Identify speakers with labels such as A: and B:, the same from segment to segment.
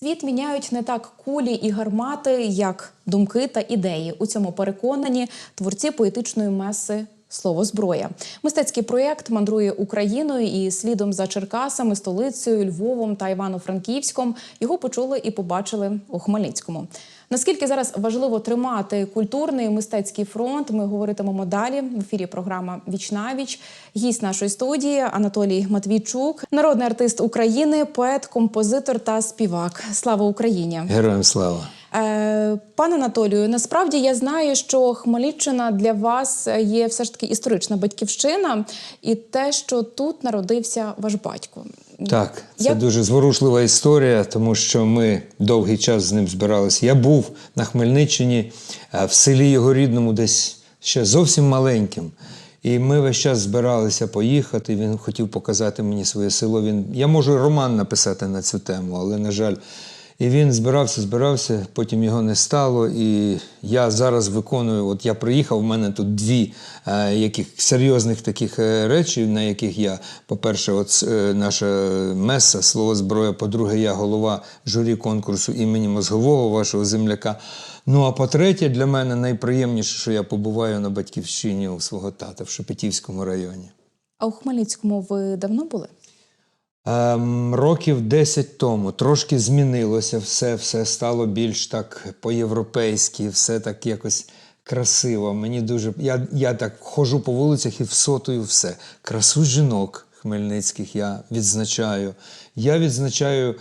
A: Світ міняють не так кулі і гармати, як думки та ідеї. У цьому переконані творці поетичної меси. Слово зброя. Мистецький проєкт мандрує Україною і слідом за Черкасами, столицею, Львовом та Івано-Франківськом його почули і побачили у Хмельницькому. Наскільки зараз важливо тримати культурний мистецький фронт, ми говоритимемо далі. В ефірі програма Віч на віч. Гість нашої студії Анатолій Матвійчук, народний артист України, поет, композитор та співак. Слава Україні!
B: Героям слава!
A: Е, Пане Анатолію, насправді я знаю, що Хмельниччина для вас є все ж таки історична батьківщина, і те, що тут народився ваш батько.
B: Так, це
A: Як-
B: дуже зворушлива історія, тому що ми довгий час з ним збиралися. Я був на Хмельниччині е, в селі його рідному, десь ще зовсім маленьким. І ми весь час збиралися поїхати. Він хотів показати мені своє село. Він... Я можу роман написати на цю тему, але, на жаль, і він збирався, збирався, потім його не стало. І я зараз виконую, от я приїхав, в мене тут дві е, яких серйозних таких е, речі, на яких я, по-перше, от е, наша меса, слово зброя, по-друге, я голова журі конкурсу імені мозгового вашого земляка. Ну а по-третє, для мене найприємніше, що я побуваю на батьківщині у свого тата в Шепетівському районі.
A: А у Хмельницькому ви давно були?
B: Ем, років 10 тому трошки змінилося все, все стало більш так по-європейськи, все так якось красиво. Мені дуже. Я, я так ходжу по вулицях і всотую все. Красу жінок хмельницьких я відзначаю. Я відзначаю,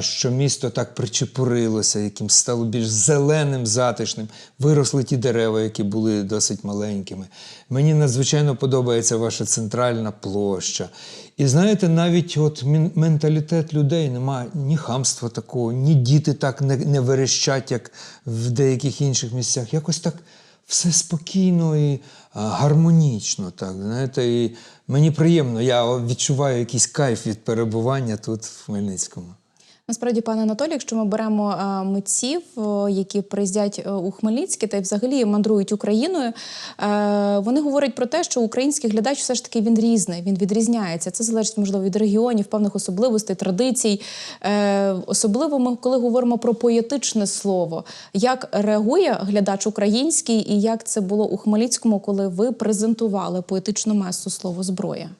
B: що місто так причепурилося, яким стало більш зеленим, затишним. Виросли ті дерева, які були досить маленькими. Мені надзвичайно подобається ваша центральна площа. І знаєте, навіть от менталітет людей немає ні хамства такого, ні діти так не, не верещать, як в деяких інших місцях. Якось так все спокійно і гармонічно. Так, знаєте, і мені приємно, я відчуваю якийсь кайф від перебування тут, в Хмельницькому.
A: Насправді, пане Анатолій, якщо ми беремо е, митців, які приїздять е, у Хмельницьке та й взагалі мандрують Україною, е, вони говорять про те, що український глядач все ж таки він різний, він відрізняється. Це залежить можливо від регіонів, певних особливостей, традицій. Особливо ми, коли говоримо про поетичне слово, як реагує глядач український, і як це було у Хмельницькому, коли ви презентували поетичну месу слово зброя.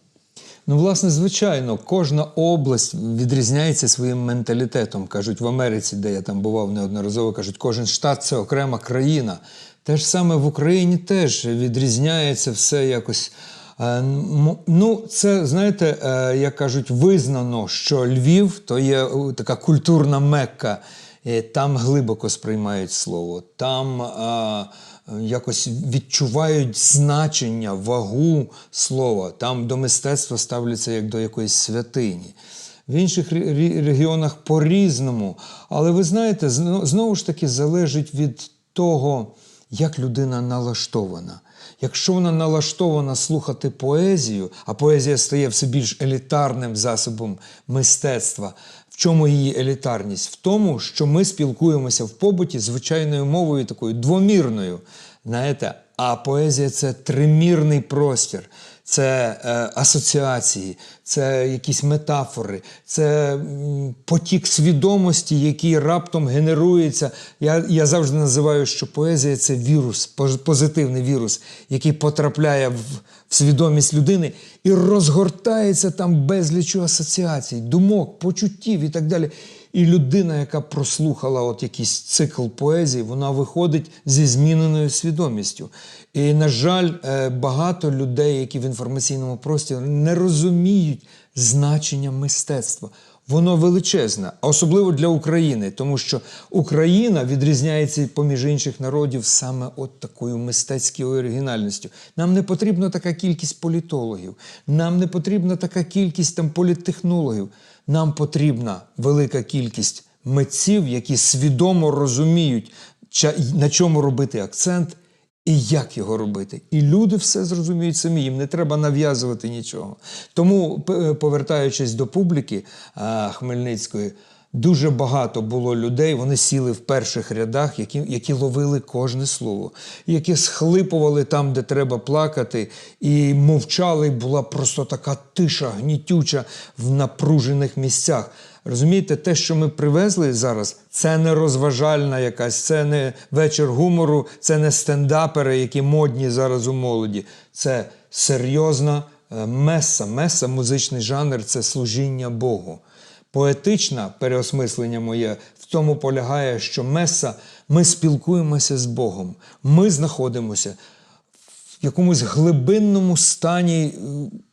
B: Ну, власне, звичайно, кожна область відрізняється своїм менталітетом. Кажуть, в Америці, де я там бував неодноразово, кажуть, кожен штат це окрема країна. Те ж саме в Україні теж відрізняється все якось. Е, Ну, це знаєте, е, як кажуть, визнано, що Львів то є е, така культурна мекка. Там глибоко сприймають слово, там якось відчувають значення, вагу слова, там до мистецтва ставляться як до якоїсь святині. В інших ре- ре- регіонах по-різному. Але ви знаєте, знову ж таки залежить від того, як людина налаштована. Якщо вона налаштована слухати поезію, а поезія стає все більш елітарним засобом мистецтва, в чому її елітарність? В тому, що ми спілкуємося в побуті звичайною мовою такою двомірною. Знаєте, а поезія це тримірний простір, це е, асоціації, це якісь метафори, це потік свідомості, який раптом генерується. Я, я завжди називаю, що поезія це вірус, поз- позитивний вірус, який потрапляє в, в свідомість людини і розгортається там безлічу асоціацій, думок, почуттів і так далі. І людина, яка прослухала от якийсь цикл поезії, вона виходить зі зміненою свідомістю. І, на жаль, е, багато людей, які в інформаційному просторі не розуміють значення мистецтва. Воно величезне, особливо для України, тому що Україна відрізняється поміж інших народів саме от такою мистецькою оригінальністю. Нам не потрібна така кількість політологів, нам не потрібна така кількість там політтехнологів. Нам потрібна велика кількість митців, які свідомо розуміють, на чому робити акцент і як його робити. І люди все зрозуміють самі, їм не треба нав'язувати нічого. Тому, повертаючись до публіки Хмельницької, Дуже багато було людей, вони сіли в перших рядах, які, які ловили кожне слово, які схлипували там, де треба плакати, і мовчали, була просто така тиша, гнітюча в напружених місцях. Розумієте, те, що ми привезли зараз, це не розважальна якась, це не вечір гумору, це не стендапери, які модні зараз у молоді. Це серйозна е, меса. Меса, музичний жанр це служіння Богу. Поетичне переосмислення моє в тому полягає, що меса ми спілкуємося з Богом, ми знаходимося в якомусь глибинному стані е,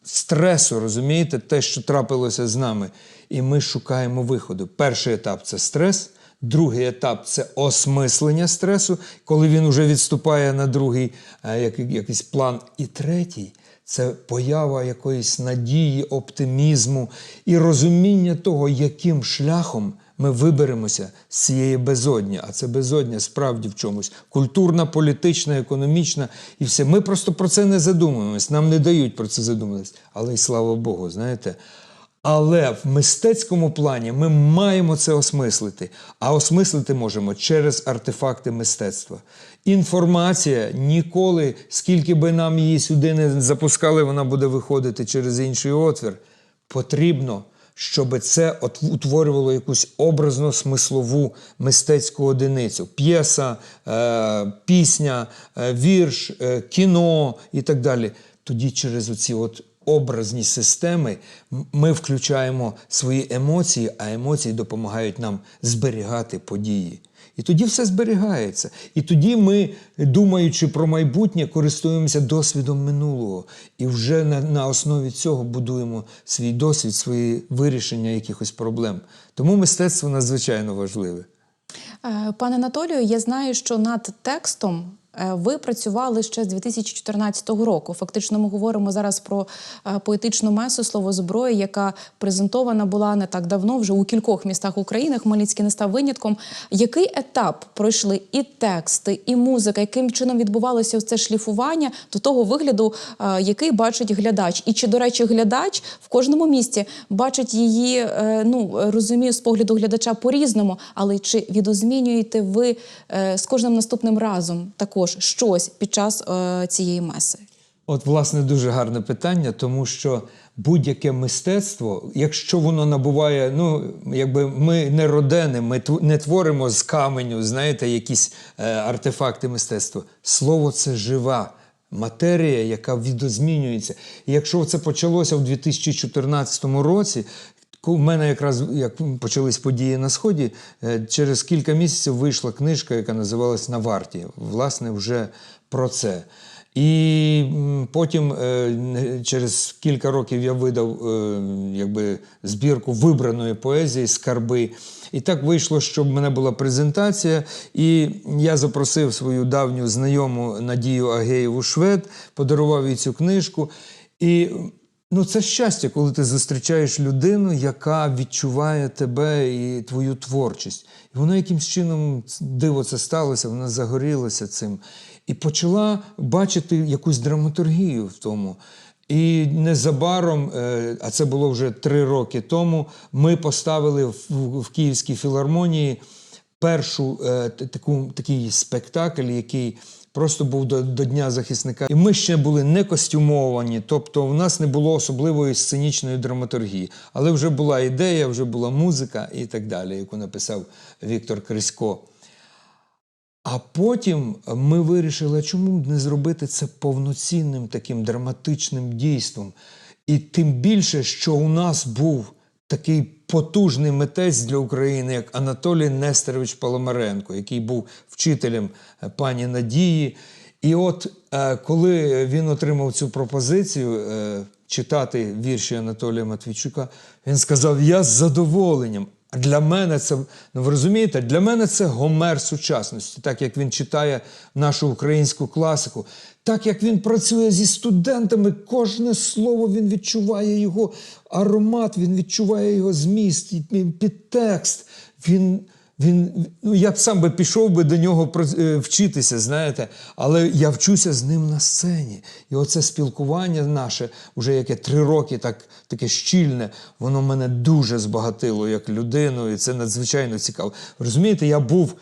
B: стресу, розумієте, те, що трапилося з нами. І ми шукаємо виходу. Перший етап це стрес, другий етап це осмислення стресу, коли він вже відступає на другий е, як- якийсь план. І третій це поява якоїсь надії, оптимізму і розуміння того, яким шляхом ми виберемося з цієї безодні. А це безодня справді в чомусь культурна, політична, економічна і все. Ми просто про це не задумуємось, нам не дають про це задумуватись. Але й слава Богу, знаєте. Але в мистецькому плані ми маємо це осмислити. А осмислити можемо через артефакти мистецтва. Інформація ніколи, скільки би нам її сюди не запускали, вона буде виходити через інший отвір. Потрібно, щоб це утворювало якусь образно-смислову мистецьку одиницю. П'єса, е, пісня, е, вірш, е, кіно і так далі. Тоді через оці от образні системи ми включаємо свої емоції, а емоції допомагають нам зберігати події. І тоді все зберігається. І тоді ми, думаючи про майбутнє, користуємося досвідом минулого. І вже на, на основі цього будуємо свій досвід, свої вирішення якихось проблем. Тому мистецтво надзвичайно важливе.
A: Е, Пане Анатолію, я знаю, що над текстом ви працювали ще з 2014 року. Фактично, ми говоримо зараз про е, поетичну месу слово зброї, яка презентована була не так давно, вже у кількох містах України. Хмельницький не став винятком. Який етап пройшли і тексти, і музика, яким чином відбувалося це шліфування до того вигляду, е, який бачить глядач? І чи, до речі, глядач в кожному місті бачить її, е, ну розумію, з погляду глядача по-різному, але чи відозмінюєте ви е, з кожним наступним разом також щось під час е, цієї меси?
B: От, власне, дуже гарне питання, тому що будь-яке мистецтво, якщо воно набуває, ну якби ми не родени, ми не творимо з каменю, знаєте, якісь е, артефакти мистецтва. Слово це жива. Матерія, яка відозмінюється. І якщо це почалося в 2014 році, у мене якраз як почались події на сході, е, через кілька місяців вийшла книжка, яка називалась На варті. Власне, вже про це. І потім е, через кілька років я видав е, якби, збірку вибраної поезії Скарби. І так вийшло, що в мене була презентація, і я запросив свою давню знайому Надію Агеєву Швед, подарував їй цю книжку. І ну, це щастя, коли ти зустрічаєш людину, яка відчуває тебе і твою творчість. І вона якимсь чином диво це сталося, вона загорілася цим і почала бачити якусь драматургію в тому. І незабаром, е, а це було вже три роки тому, ми поставили в Київській філармонії першу е, таку, такий спектакль, який просто був до, до Дня захисника. І ми ще були не костюмовані, тобто в нас не було особливої сценічної драматургії. Але вже була ідея, вже була музика і так далі, яку написав Віктор Крисько. А потім ми вирішили, чому не зробити це повноцінним таким драматичним дійством. І тим більше, що у нас був такий потужний митець для України, як Анатолій Нестерович Паламаренко, який був вчителем е, пані Надії. І от е, коли він отримав цю пропозицію е, читати вірші Анатолія Матвійчука, він сказав: Я з задоволенням. А для мене це, ну ви розумієте, для мене це Гомер сучасності, так як він читає нашу українську класику, так як він працює зі студентами, кожне слово він відчуває його аромат, він відчуває його зміст, підтекст. Він Він, ну, я б сам би пішов би до нього е, вчитися, знаєте, але я вчуся з ним на сцені. І оце спілкування наше, вже яке три роки так, таке щільне, воно мене дуже збагатило як людину, і це надзвичайно цікаво. Розумієте, я був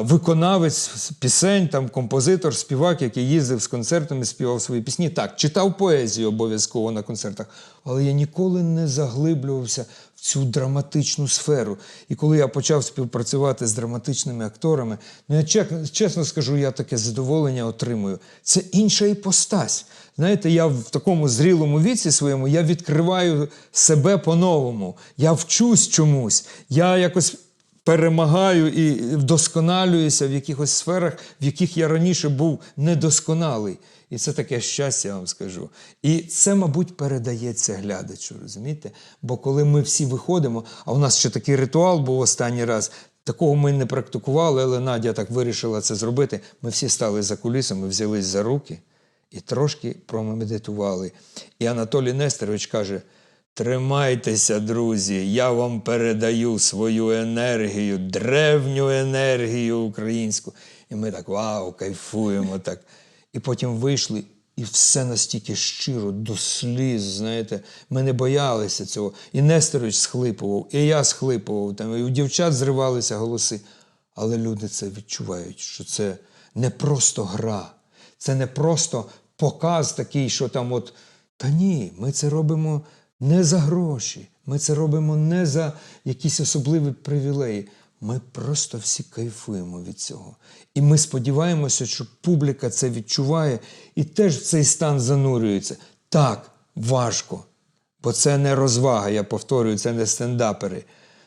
B: виконавець пісень, там композитор, співак, який їздив з концертами, співав свої пісні. Так, читав поезію обов'язково на концертах, але я ніколи не заглиблювався в цю драматичну сферу. І коли я почав співпрацювати з драматичними акторами, ну я чесно, скажу, я таке задоволення отримую. Це інша іпостась. Знаєте, я в такому зрілому віці своєму я відкриваю себе по-новому. Я вчусь чомусь. Я якось перемагаю і вдосконалююся в якихось сферах, в яких я раніше був недосконалий. І це таке щастя, я вам скажу. І це, мабуть, передається глядачу, розумієте? Бо коли ми всі виходимо, а у нас ще такий ритуал був останній раз. Такого ми не практикували, але Надя так вирішила це зробити. Ми всі стали за кулісами, взялись за руки і трошки промедитували. І Анатолій Нестерович каже: Тримайтеся, друзі, я вам передаю свою енергію, древню енергію українську. І ми так вау, кайфуємо так. І потім вийшли, і все настільки щиро, до сліз, знаєте, ми не боялися цього. І Нестерович схлипував, і я схлипував, там, і у дівчат зривалися голоси. Але люди це відчувають, що це не просто гра, це не просто показ такий, що там от. Та ні, ми це робимо не за гроші, ми це робимо не за якісь особливі привілеї. Ми просто всі кайфуємо від цього. І ми сподіваємося, що публіка це відчуває і теж в цей стан занурюється. Так, важко, бо це не розвага, я повторюю, це не стендапери.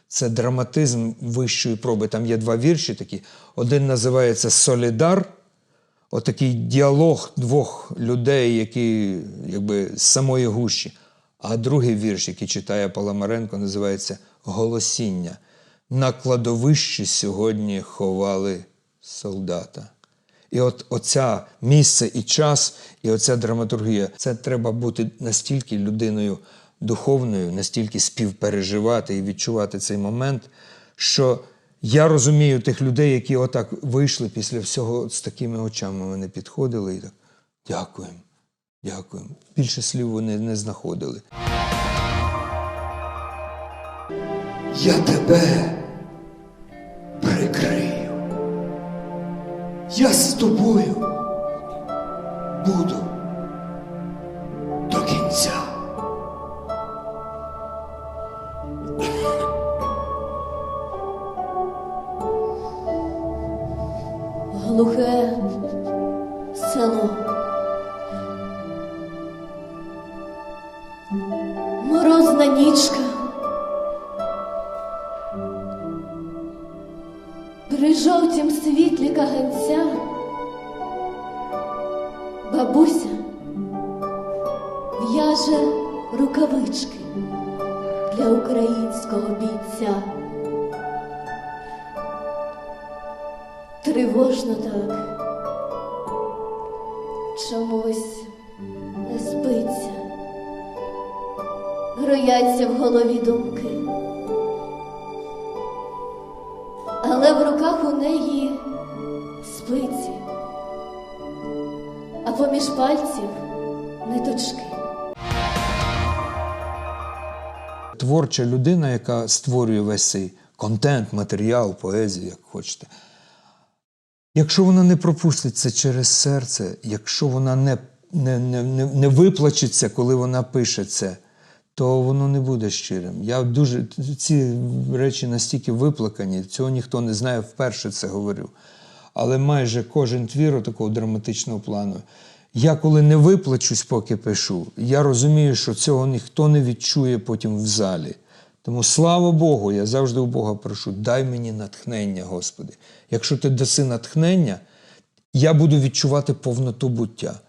B: Це драматизм вищої проби. Там є два вірші такі. Один називається Солідар, отакий діалог двох людей, які якби з самої гущі. А другий вірш, який читає Паламаренко, називається Голосіння. На кладовищі сьогодні ховали солдата. І от оця місце і час, і оця драматургія це треба бути настільки людиною духовною, настільки співпереживати і відчувати цей момент, що я розумію тих людей, які отак вийшли після всього з такими очами. Вони підходили і так дякуємо, дякуємо. Більше слів вони не знаходили.
C: Я тебе прикрию. Я з тобою буду
D: бабуся в'яже рукавички для українського бійця. Тривожно так. Чомусь не спиться. Рояться в голові думки.
B: Творча людина, яка створює весь цей контент, матеріал, поезію, як хочете. Якщо вона не пропустить це через серце, якщо вона не, не, не, не виплачеться, коли вона пише це, то воно не буде щирим. Я дуже ці речі настільки виплакані, цього ніхто не знає, вперше це говорю. Але майже кожен твір такого драматичного плану. Я коли не виплачусь, поки пишу, я розумію, що цього ніхто не відчує потім в залі. Тому слава Богу, я завжди у Бога прошу, дай мені натхнення, Господи. Якщо ти даси натхнення, я буду відчувати повноту буття.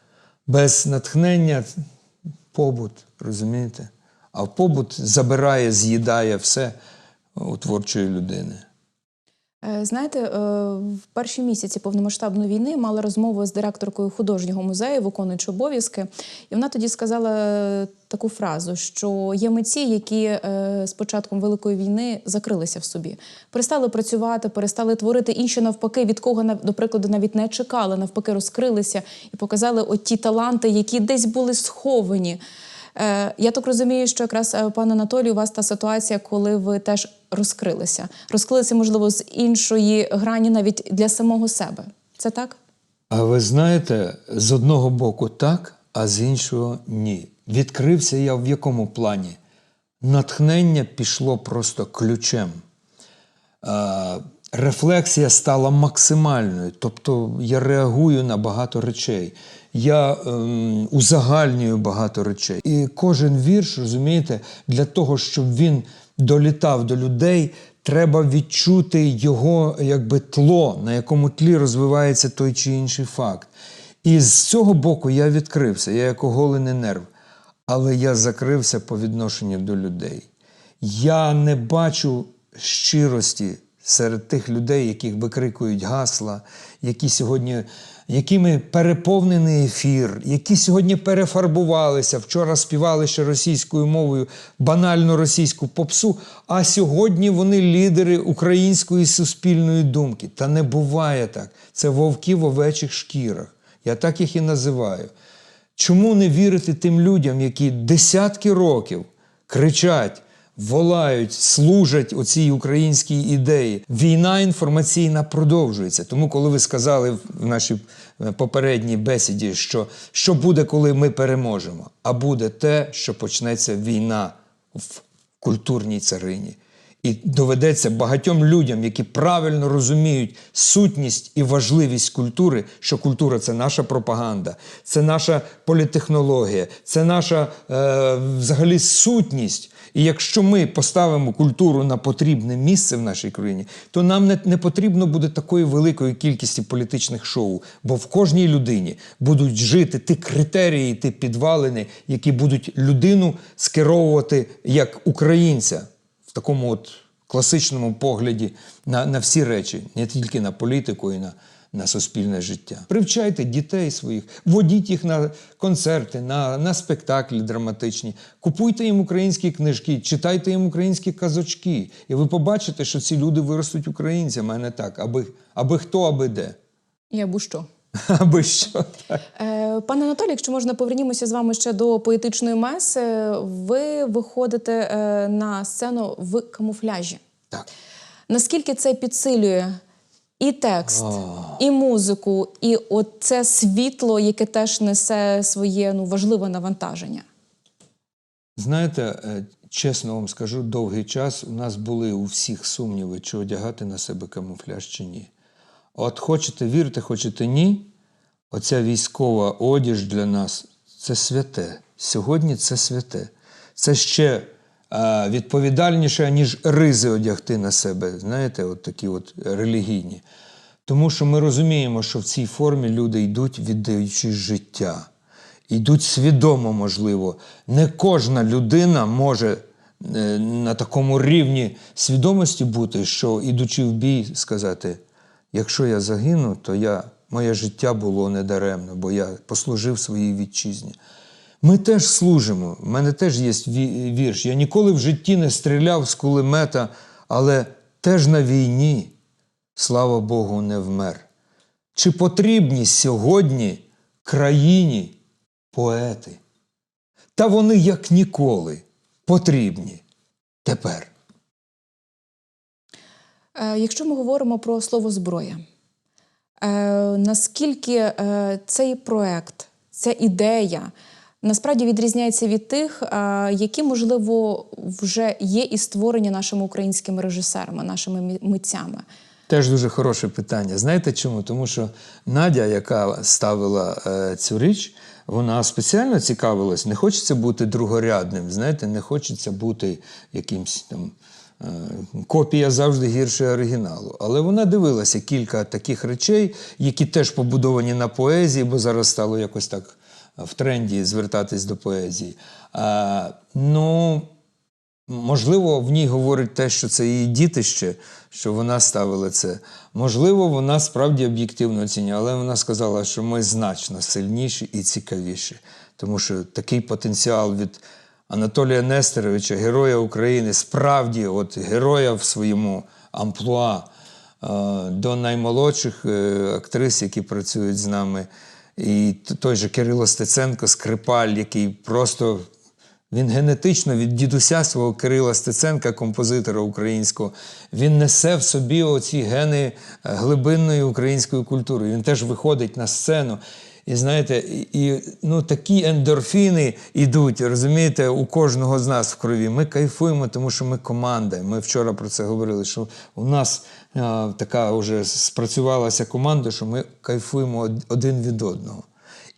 B: Без натхнення побут, розумієте? А побут забирає, з'їдає все у творчої людини.
A: Е, Знаєте, е, в перші місяці повномасштабної війни мала розмову з директоркою художнього музею, виконуючи обов'язки, і вона тоді сказала е, таку фразу, що є митці, які з початком великої війни закрилися в собі, перестали працювати, перестали творити інші навпаки, від кого до прикладу навіть не чекали, навпаки, розкрилися і показали от ті таланти, які десь були сховані. Е, Я так розумію, що якраз е, пане Анатолію, у вас та ситуація, коли ви теж розкрилися. Розкрилися, можливо, з іншої грані навіть для самого себе. Це так?
B: А ви знаєте, з одного боку так, а з іншого ні. Відкрився я в якому плані? Натхнення пішло просто ключем. Е, рефлексія стала максимальною, тобто я реагую на багато речей. Я ем, узагальнюю багато речей. І кожен вірш, розумієте, для того, щоб він долітав до людей, треба відчути його якби тло, на якому тлі розвивається той чи інший факт. І з цього боку я відкрився, я як оголений нерв. Але я закрився по відношенню до людей. Я не бачу щирості серед тих людей, яких викрикують гасла, які сьогодні, якими переповнений ефір, які сьогодні перефарбувалися. Вчора співали ще російською мовою банальну російську попсу, а сьогодні вони лідери української суспільної думки. Та не буває так. Це вовки в овечих шкірах. Я так їх і називаю. Чому не вірити тим людям, які десятки років кричать, волають, служать оцій українській ідеї? Війна інформаційна продовжується. Тому, коли ви сказали в нашій е, попередній бесіді, що що буде, коли ми переможемо, а буде те, що почнеться війна в культурній царині. І доведеться багатьом людям, які правильно розуміють сутність і важливість культури, що культура це наша пропаганда, це наша політехнологія, це наша е, взагалі сутність. І якщо ми поставимо культуру на потрібне місце в нашій країні, то нам не, не потрібно буде такої великої кількості політичних шоу, бо в кожній людині будуть жити ті критерії, ті підвалини, які будуть людину скеровувати як українця такому от класичному погляді на, на всі речі, не тільки на політику і на, на суспільне життя. Привчайте дітей своїх, водіть їх на концерти, на, на спектаклі драматичні, купуйте їм українські книжки, читайте їм українські казочки. І ви побачите, що ці люди виростуть українцями, а не так, аби, аби хто, аби де.
A: Я бу що.
B: Аби що так.
A: Е, Пане Анатолій, якщо можна, повернімося з вами ще до поетичної меси. Ви виходите е, на сцену в камуфляжі.
B: так.
A: Наскільки це підсилює і текст, і музику, і от це світло, яке теж несе своє ну, важливе навантаження?
B: Знаєте, е, чесно вам скажу, довгий час у нас були у всіх сумніви, чи одягати на себе камуфляж чи ні. От хочете вірте, хочете ні, оця військова одіж для нас це святе. Сьогодні це святе. Це ще е, відповідальніше, ніж ризи одягти на себе, знаєте, от такі от релігійні. Тому що ми розуміємо, що в цій формі люди йдуть, віддаючи життя. Йдуть свідомо, можливо. Не кожна людина може е, на такому рівні свідомості бути, що ідучи в бій, сказати: якщо я загину, то я, моє життя було недаремно, бо я послужив своїй вітчизні. Ми теж служимо. У мене теж є ві- вірш. Я ніколи в житті не стріляв з кулемета, але теж на війні, слава Богу, не вмер. Чи потрібні сьогодні країні поети? Та вони як ніколи потрібні тепер.
A: Е, Якщо ми говоримо про слово зброя, е, наскільки е, цей проект, ця ідея насправді відрізняється від тих, які, можливо, вже є і створені нашими українськими режисерами, нашими митцями?
B: Теж дуже хороше питання. Знаєте чому? Тому що Надя, яка ставила цю річ, вона спеціально цікавилась. Не хочеться бути другорядним, знаєте, не хочеться бути якимсь там. Е, Копія завжди гірше оригіналу. Але вона дивилася кілька таких речей, які теж побудовані на поезії, бо зараз стало якось так в тренді звертатись до поезії. А, ну, Можливо, в ній говорить те, що це її дітище, що вона ставила це. Можливо, вона справді об'єктивно оцінює, але вона сказала, що ми значно сильніші і цікавіші. Тому що такий потенціал від Анатолія Нестеровича, героя України, справді, от героя в своєму амплуа, е, до наймолодших е, актрис, які працюють з нами. І той же Кирило Стеценко, скрипаль, який просто він генетично від дідуся свого Кирила Стеценка, композитора українського, він несе в собі оці гени е, глибинної української культури. Він теж виходить на сцену. І знаєте, і, ну, такі ендорфіни йдуть, розумієте, у кожного з нас в крові. Ми кайфуємо, тому що ми команда. Ми вчора про це говорили, що у нас а, така вже спрацювалася команда, що ми кайфуємо од- один від одного.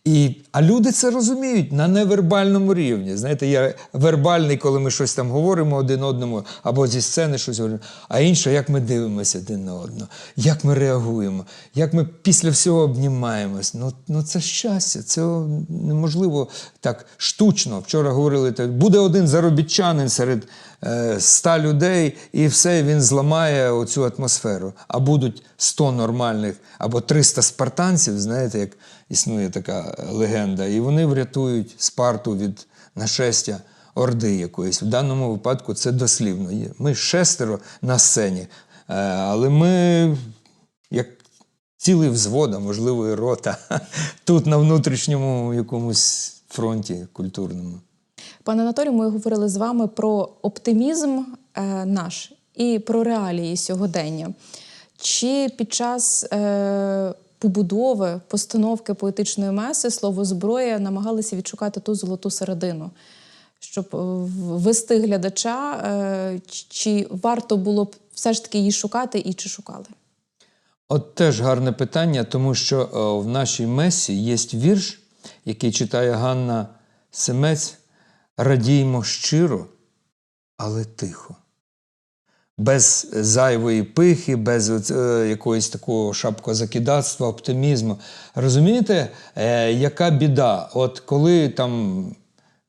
B: І, а люди це розуміють на невербальному рівні. Знаєте, я вербальний, коли ми щось там говоримо один одному, або зі сцени щось говоримо. А інше, як ми дивимося один на одного, як ми реагуємо, як ми після всього обнімаємось. Ну, ну це щастя, це неможливо так штучно. Вчора говорили, так, буде один заробітчанин серед е, ста людей, і все, він зламає оцю атмосферу. А будуть 100 нормальних або 300 спартанців, знаєте, як існує така легенда, і вони врятують Спарту від нашестя орди якоїсь. В даному випадку це дослівно. Ми шестеро на сцені, е, але ми як цілий взвод, а можливо, і рота тут на внутрішньому якомусь фронті культурному.
A: Пане Анатолію, ми говорили з вами про оптимізм е, наш і про реалії сьогодення. Чи під час е, побудови, постановки поетичної меси слово зброя намагалися відшукати ту золоту середину, щоб е, ввести глядача, е, чи варто було б все ж таки її шукати і чи шукали?
B: От теж гарне питання, тому що е, в нашій месі є вірш, який читає Ганна Семець Радіймо щиро, але тихо. Без зайвої пихи, без е, якогось такого шапкозакидацтва, оптимізму. Розумієте, е, яка біда? От коли там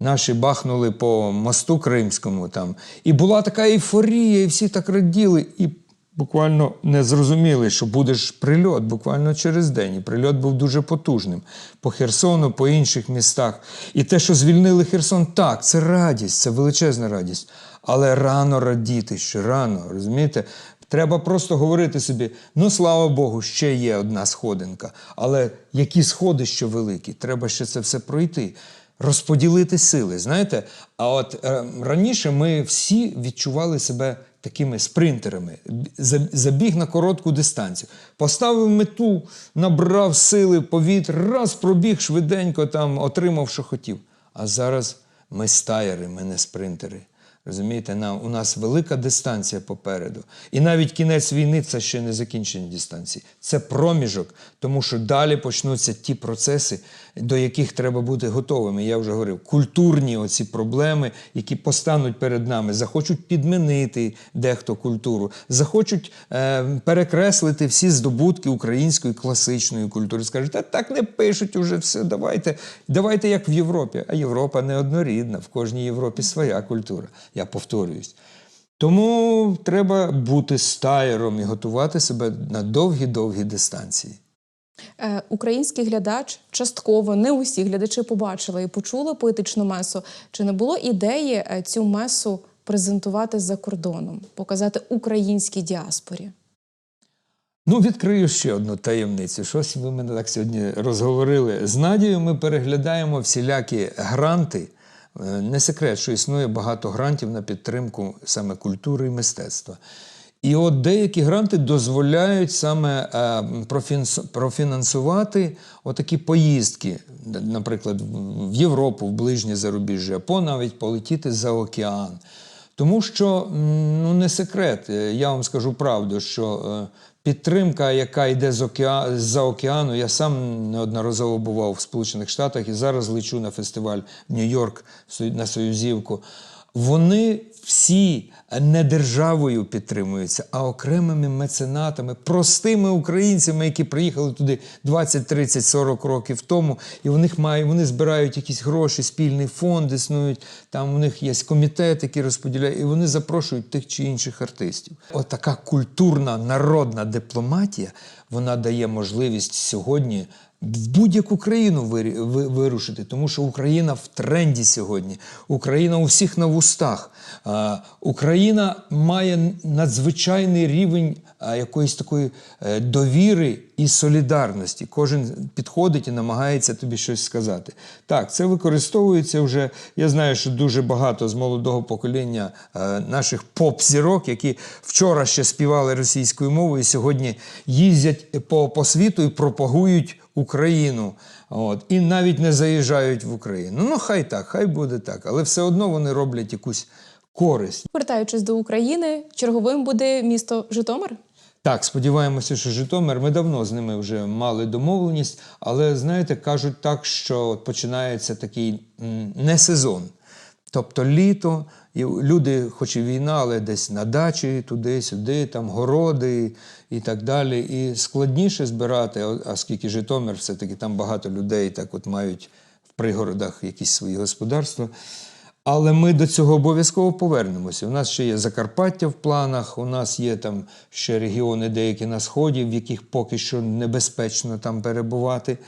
B: наші бахнули по мосту Кримському, там, і була така ейфорія, і всі так раділи, і буквально не зрозуміли, що буде ж прильот буквально через день. І прильот був дуже потужним по Херсону, по інших містах. І те, що звільнили Херсон, так, це радість, це величезна радість. Але рано радіти ще рано, розумієте? Треба просто говорити собі: ну слава Богу, ще є одна сходинка. Але які сходи ще великі? Треба ще це все пройти розподілити сили. Знаєте, а от е, раніше ми всі відчували себе такими спринтерами. Забіг на коротку дистанцію. Поставив мету, набрав сили, повітря, раз пробіг швиденько, там, отримав, що хотів. А зараз ми стаєри, ми не спринтери. Розумієте, нам, у нас велика дистанція попереду. І навіть кінець війни це ще не закінчення дистанції. Це проміжок, тому що далі почнуться ті процеси, до яких треба бути готовими. Я вже говорив, культурні оці проблеми, які постануть перед нами, захочуть підмінити дехто культуру, захочуть е, перекреслити всі здобутки української класичної культури. Скажуть, та так не пишуть уже все, давайте, давайте як в Європі. А Європа неоднорідна, в кожній Європі своя культура. Я повторююсь. Тому треба бути стаєром і готувати себе на довгі-довгі дистанції.
A: Е, Український глядач частково не усі глядачі побачили і почули поетичну месу. Чи не було ідеї е, цю месу презентувати за кордоном, показати українській діаспорі?
B: Ну, відкрию ще одну таємницю. Щось ви мене так сьогодні розговорили. З Надією ми переглядаємо всілякі гранти. Е, Не секрет, що існує багато грантів на підтримку саме культури і мистецтва. І от деякі гранти дозволяють саме е, профінансувати отакі поїздки, наприклад, в- Європу, в ближнє зарубіжжя, або навіть полетіти за океан. Тому що ну не секрет, е, я вам скажу правду, що е, підтримка, яка йде з океа... з-за океану, я сам неодноразово бував в Сполучених Штатах і зараз лечу на фестиваль в Нью-Йорк на Союзівку. вони всі не державою підтримуються, а окремими меценатами, простими українцями, які приїхали туди 20, 30, 40 років тому, і в них має, вони збирають якісь гроші, спільний фонд існують, там у них є комітет, який розподіляє, і вони запрошують тих чи інших артистів. От культурна народна дипломатія, вона дає можливість сьогодні в будь-яку країну вирушити, тому що Україна в тренді сьогодні. Україна у всіх на вустах. Україна має надзвичайний рівень якоїсь такої е, довіри і солідарності. Кожен підходить і намагається тобі щось сказати. Так, це використовується вже. Я знаю, що дуже багато з молодого покоління е, наших поп-зірок, які вчора ще співали російською мовою, сьогодні їздять по, по світу і пропагують Україну. От, і навіть не заїжджають в Україну. Ну, хай так, хай буде так. Але все одно вони роблять якусь користь.
A: Повертаючись до України, черговим буде місто Житомир.
B: Так, сподіваємося, що Житомир. Ми давно з ними вже мали домовленість, але знаєте, кажуть так, що починається такий не сезон. Тобто літо, і люди, хоч і війна, але десь на дачі, туди-сюди, там городи і так далі. І складніше збирати, оскільки Житомир все-таки там багато людей так от мають в пригородах якісь свої господарства. Але ми до цього обов'язково повернемося. У нас ще є Закарпаття в планах, у нас є там ще регіони деякі на сході, в яких поки що небезпечно там перебувати.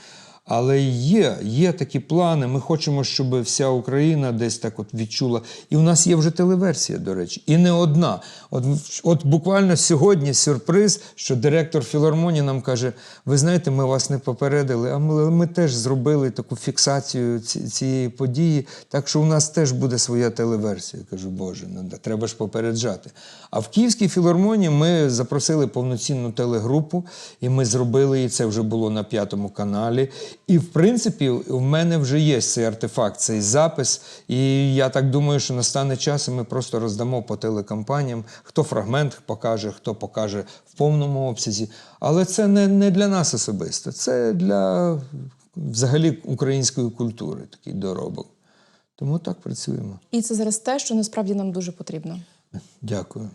B: Але є, є такі плани. Ми хочемо, щоб вся Україна десь так от відчула. І у нас є вже телеверсія, до речі, і не одна. От, от буквально сьогодні сюрприз, що директор філармонії нам каже: ви знаєте, ми вас не попередили, а ми, ми теж зробили таку фіксацію цієї події. Так що у нас теж буде своя телеверсія. Я кажу, Боже, ну треба ж попереджати. А в Київській філармонії ми запросили повноцінну телегрупу, і ми зробили і це вже було на п'ятому каналі. І в принципі, в мене вже є цей артефакт, цей запис. І я так думаю, що настане час, і ми просто роздамо по телекомпаніям, хто фрагмент покаже, хто покаже в повному обсязі. Але це не, не для нас особисто, це для взагалі української культури, такий доробок. Тому так працюємо.
A: І це зараз те, що насправді нам дуже потрібно.
B: Дякую.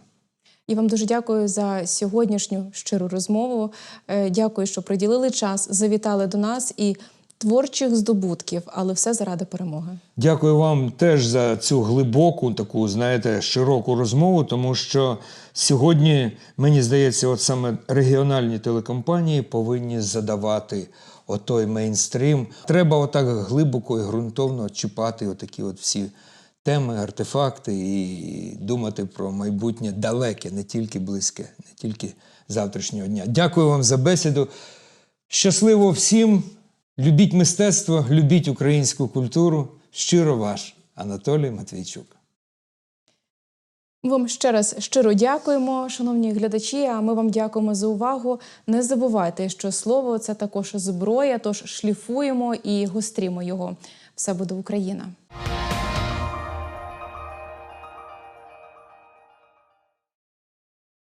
A: І вам дуже дякую за сьогоднішню щиру розмову. Е, Дякую, що приділили час, завітали до нас і творчих здобутків, але все заради перемоги.
B: Дякую вам теж за цю глибоку, таку, знаєте, широку розмову, тому що сьогодні, мені здається, от саме регіональні телекомпанії повинні задавати отой мейнстрім. Треба отак глибоко і ґрунтовно чіпати отакі от всі теми, артефакти і думати про майбутнє далеке, не тільки близьке, не тільки завтрашнього дня. Дякую вам за бесіду. Щасливо всім! Любіть мистецтво, любіть українську культуру. Щиро ваш Анатолій Матвійчук.
A: Вам ще раз щиро дякуємо, шановні глядачі. А ми вам дякуємо за увагу. Не забувайте, що слово це також зброя, тож шліфуємо і гострімо його. Все буде Україна.